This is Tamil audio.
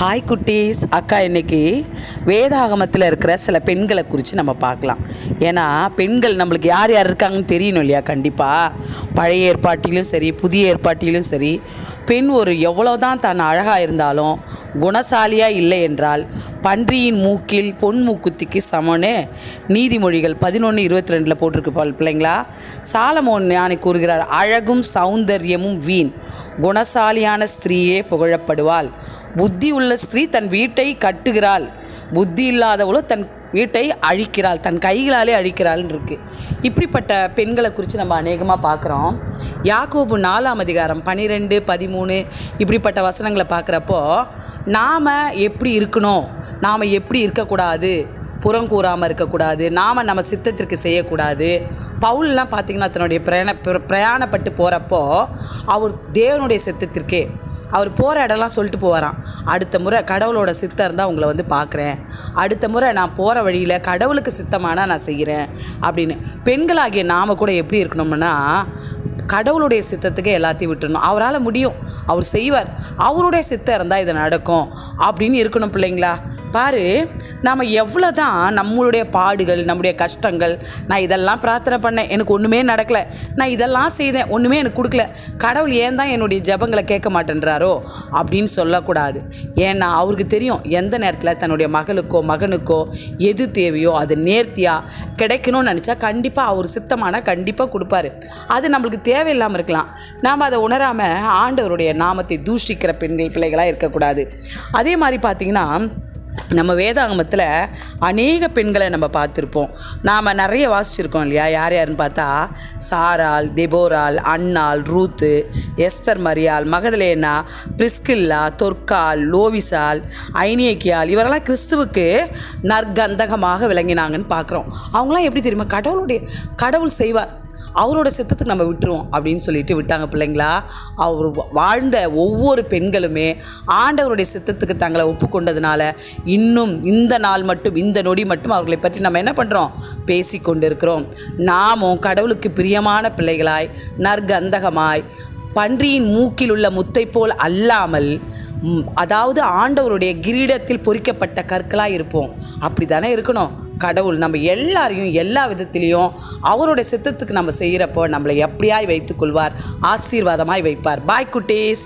ஹாய் குட்டீஸ். அக்கா இன்னைக்கு வேதாகமத்தில் இருக்கிற சில பெண்களை குறித்து நம்ம பார்க்கலாம். ஏன்னா பெண்கள் நம்மளுக்கு யார் யார் இருக்காங்கன்னு தெரியணும் இல்லையா? கண்டிப்பாக பழைய ஏற்பாட்டிலும் சரி புதிய ஏற்பாட்டிலும் சரி பெண் ஒரு எவ்வளோ தான் அழகாக இருந்தாலும் குணசாலியாக இல்லை என்றால் பன்றியின் மூக்கில் பொன் மூக்குத்திக்கு சமனு. நீதிமொழிகள் பதினொன்று இருபத்தி ரெண்டில் போட்டிருக்கு பிள்ளைங்களா? சாலமோன் ஞானி கூறுகிறார் அழகும் சௌந்தரியமும் வீண். குணசாலியான ஸ்திரீயே புகழப்படுவாள். புத்தி உள்ள ஸ்திரீ தன் வீட்டை கட்டுகிறாள். புத்தி இல்லாதவளோ தன் வீட்டை அழிக்கிறாள். தன் கைகளாலே அழிக்கிறாள்னு இருக்கு. இப்படிப்பட்ட பெண்களை குறித்து நம்ம அநேகமாக பார்க்குறோம். யாக்கோபு நாலாம் அதிகாரம் பன்னிரெண்டு பதிமூணு இப்படிப்பட்ட வசனங்களை பார்க்குறப்போ நாம் எப்படி இருக்கணும்? நாம் எப்படி இருக்கக்கூடாது? புறம் கூறாமல் இருக்கக்கூடாது. நாம் நம்ம சித்தத்திற்கு செய்யக்கூடாது. பவுல்லாம் பார்த்தீங்கன்னா தன்னுடைய பிரயாண பிரயாணப்பட்டு போகிறப்போ அவர் தேவனுடைய சித்தத்திற்கே அவர் போகிற இடம்லாம் சொல்லிட்டு போவாராம். அடுத்த முறை கடவுளோட சித்தம் இருந்தால் உங்களை வந்து பார்க்குறேன் அடுத்த முறை நான் போகிற வழியில் கடவுளுக்கு சித்தமானால் நான் செய்கிறேன் அப்படின்னு. பெண்களாகிய நாம் கூட எப்படி இருக்கணும்னா கடவுளுடைய சித்தத்துக்கு எல்லாத்தையும் விட்டுடணும் அவரால் முடியும். அவர் செய்வார். அவருடைய சித்தம் இருந்தால் இது நடக்கும். அப்படின்னு இருக்கணும் பிள்ளைங்களா? பாரு நாம் எவ்வளோ தான் நம்மளுடைய பாடுகள் நம்முடைய கஷ்டங்கள் நான் இதெல்லாம் பிரார்த்தனை பண்ணேன் எனக்கு ஒன்றுமே நடக்கலை நான் இதெல்லாம் செய்தேன் ஒன்றுமே எனக்கு கொடுக்கல கடவுள் ஏன் தான் என்னுடைய ஜெபங்களை கேட்க மாட்டேன்றாரோ அப்படின்னு சொல்லக்கூடாது. ஏன்னா அவருக்கு தெரியும் எந்த நேரத்தில் தன்னுடைய மகளுக்கோ மகனுக்கோ எது தேவையோ அது நேர்த்தியாக கிடைக்கணும்னு நினச்சா கண்டிப்பாக அவர் சித்தமான கண்டிப்பாக கொடுப்பாரு. அது நம்மளுக்கு தேவையில்லாமல் இருக்கலாம். நாம் அதை உணராமல் ஆண்டவருடைய நாமத்தை தூஷிக்கிற பெண்கள் பிள்ளைகளாக இருக்கக்கூடாது. அதே மாதிரி பார்த்திங்கன்னா நம்ம வேதாகமத்தில் அநேக பெண்களை நம்ம பார்த்துருப்போம். நாம் நிறைய வாசிச்சிருக்கோம் இல்லையா? யார் யாருன்னு பார்த்தா சாரால் தெபோரால் அன்னாள் ரூத்து எஸ்தர் மரியால் மகதலேனா பிரிஸ்கில்லா தொர்க்கால் லோவிசால் ஐனியக்கியால் இவரெல்லாம் கிறிஸ்துவுக்கு நற்கந்தகமாக விளங்கினாங்கன்னு பார்க்குறோம். அவங்களாம் எப்படி தெரியுமா? கடவுளுடைய கடவுள் செய்வார். அவரோட சித்தத்துக்கு நம்ம விட்டுருவோம் அப்படின்னு சொல்லிட்டு விட்டாங்க பிள்ளைங்களா. அவர் வாழ்ந்த ஒவ்வொரு பெண்களுமே ஆண்டவருடைய சித்தத்துக்கு தங்களை ஒப்புக்கொண்டதுனால இன்னும் இந்த நாள் மட்டும் இந்த நொடி மட்டும் அவர்களை பற்றி நம்ம என்ன பண்ணுறோம் பேசி கொண்டிருக்கிறோம் நாமும் கடவுளுக்கு பிரியமான பிள்ளைகளாய் நற்கந்தகமாய் பன்றியின் மூக்கில் உள்ள முத்தை போல் அல்லாமல் அதாவது ஆண்டவருடைய கிரீடத்தில் பொறிக்கப்பட்ட கற்களாக இருப்போம். அப்படி தானே இருக்கணும்? கடவுள் நம்ம எல்லாரையும் எல்லா விதத்திலையும் அவருடைய சித்தத்துக்கு நம்ம செய்கிறப்போ நம்மளை எப்படியாய் வைத்துக்கொள்வார் ஆசீர்வாதமாய் வைப்பார். பாய் குட்டீஸ்.